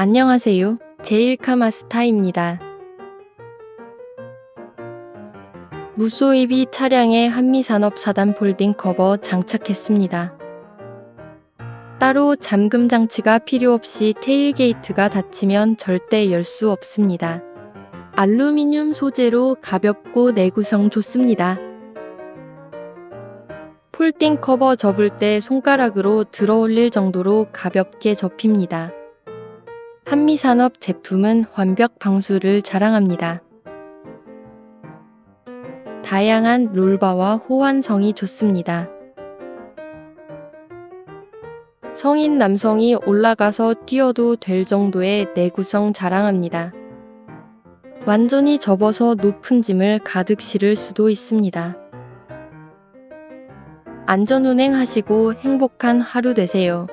안녕하세요. 제일카마스타입니다. 무소입이 차량에 한미산업사단 폴딩 커버 장착했습니다. 따로 잠금 장치가 필요 없이 테일 게이트가 닫히면 절대 열 수 없습니다. 알루미늄 소재로 가볍고 내구성 좋습니다. 폴딩 커버 접을 때 손가락으로 들어 올릴 정도로 가볍게 접힙니다. 한미산업 제품은 완벽 방수를 자랑합니다. 다양한 롤바와 호환성이 좋습니다. 성인 남성이 올라가서 뛰어도 될 정도의 내구성 자랑합니다. 완전히 접어서 높은 짐을 가득 실을 수도 있습니다. 안전운행 하시고 행복한 하루 되세요.